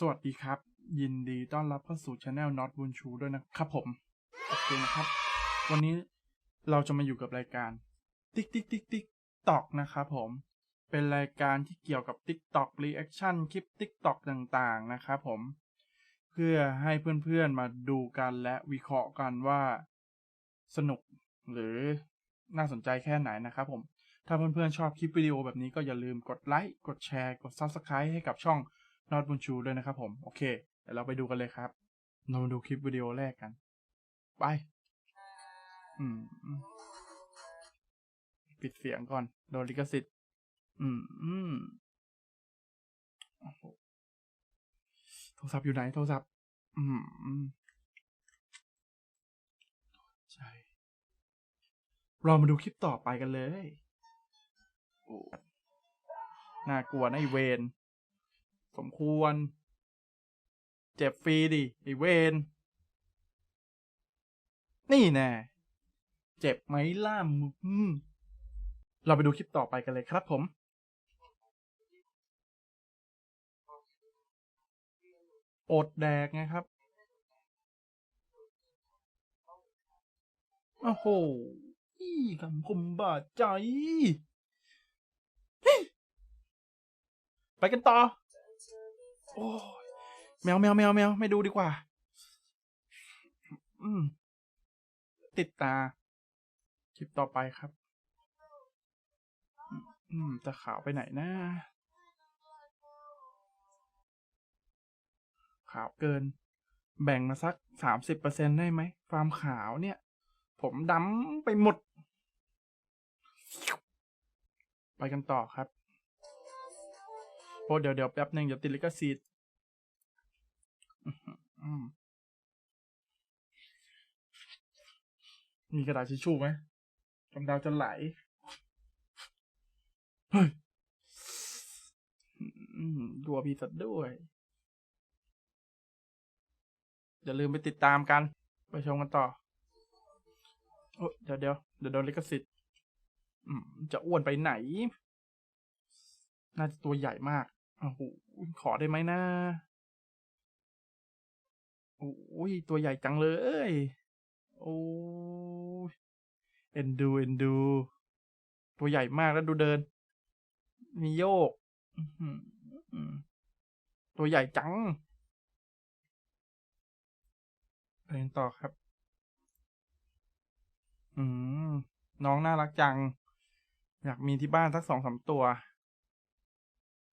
สวัสดีครับ ยินดีต้อนรับเข้าสู่ช anel Not บุญชูด้วยนะครับผม โอเคนะครับ วันนี้เราจะมาอยู่กับรายการ ติ๊กติ๊กติ๊กติ๊กตอกนะครับผม เป็นรายการที่เกี่ยวกับ TikTok Reaction คลิป TikTok ต่างๆ นะครับผม เพื่อให้เพื่อนๆมาดูกันและวิเคราะห์กันว่าสนุกหรือน่าสนใจแค่ไหนนะครับผม ถ้าเพื่อนๆชอบคลิปวิดีโอแบบนี้ก็อย่าลืมกดไลค์ กดแชร์ กด Subscribe ให้กับช่อง Not บุญชูด้วยนะครับผม โอเคเดี๋ยวเราไปดูกันเลยครับ เรามาดูคลิปวิดีโอแรกกัน ไปอืมปิดเสียงก่อน โดนลิขสิทธิ์ อืมอืมโอ้โหโทรศัพท์อยู่ไหนโทรศัพท์ อืมอืมใช่เรามาดูคลิปต่อไปกันเลย โอ้ น่ากลัวนะไอเวน สมควร เจ็บฟรีดิไอเวนนี่แน่เจ็บไหมล่ามอืมเราไปดูคลิปต่อไปกันเลยครับผมอดแดกไงครับ โอ้โหอีคำคมบาดใจ ไปกันต่อ โอ้ยแมวแมวแมวแมวไม่ดูดีกว่า อืม ติดตา คลิปต่อไปครับ อืมจะขาวไปไหนนะขาวเกิน แบ่งมาสักสามสิบเปอร์เซ็นได้ไหมความขาวเนี่ย ผมดำไปหมด ไปกันต่อครับ โอ้เดี๋ยวเดี๋ยวแป๊บหนึ่งเดี๋ยวติดลิขสิทธิ์มีกระดาษทิชชู่ไหมกำดาวจะไหล เฮ้ยดัวพีสัตด้วย อย่าลืมไปติดตามกัน ไปชมกันต่อ โอ้เดี๋ยวเดี๋ยวเดี๋ยวโดนลิขสิทธิ์จะอ้วนไปไหน น่าจะตัวใหญ่มาก อ้โหขอได้ไหมนะโอ้ยตัวใหญ่จังเลย โอ้ยเอ็นดูเอ็นดู ตัวใหญ่มากแล้วดูเดิน มีโยกตัวใหญ่จังไปกันต่อครับ อืมน้องน่ารักจัง อยากมีที่บ้านสักสองสามตัว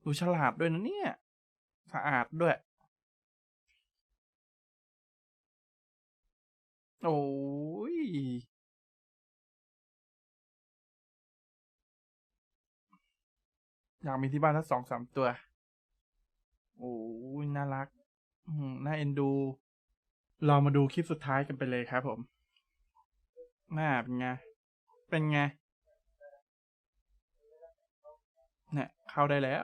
ดูฉลาดด้วยนะเนี่ย สะอาดด้วย โอ้ย อยากมีที่บ้านสักสองสามตัว โอ้ย น่ารัก น่าเอ็นดู เรามาดูคลิปสุดท้ายกันไปเลยครับผม หน้าเป็นไง เป็นไงเนี่ยเข้าได้แล้ว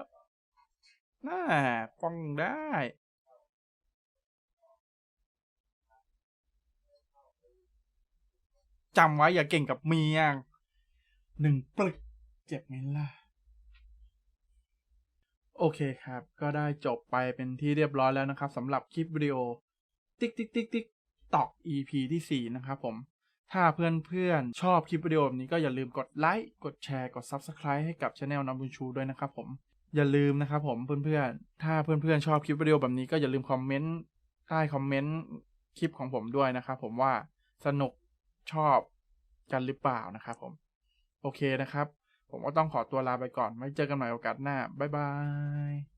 น่าป้องได้ จำไว้อย่าเก่งกับเมียหนึ่งปลึก เจ็บไหมล่ะ โอเคครับ ก็ได้จบไปเป็นที่เรียบร้อยแล้วนะครับสำหรับคลิปวิดีโอ ติ๊กติ๊กติ๊กติ๊กตอก EP ที่ 4 นะครับผม ถ้าเพื่อนๆ ชอบคลิปวิดีโอแบบนี้ก็อย่าลืมกดไลค์ กดแชร์ กด Subscribe ให้กับช anel น้ำบุญชูด้วยนะครับผม อย่าลืมนะครับผมเพื่อนๆ ถ้าเพื่อนๆชอบคลิปวิดีโอแบบนี้ก็อย่าลืมคอมเมนต์ใต้คอมเมนต์คลิปของผมด้วยนะครับผมว่าสนุกชอบกันหรือเปล่านะครับผม โอเคนะครับ ผมก็ต้องขอตัวลาไปก่อนไว้เจอกันใหม่โอกาสหน้า บ๊ายบาย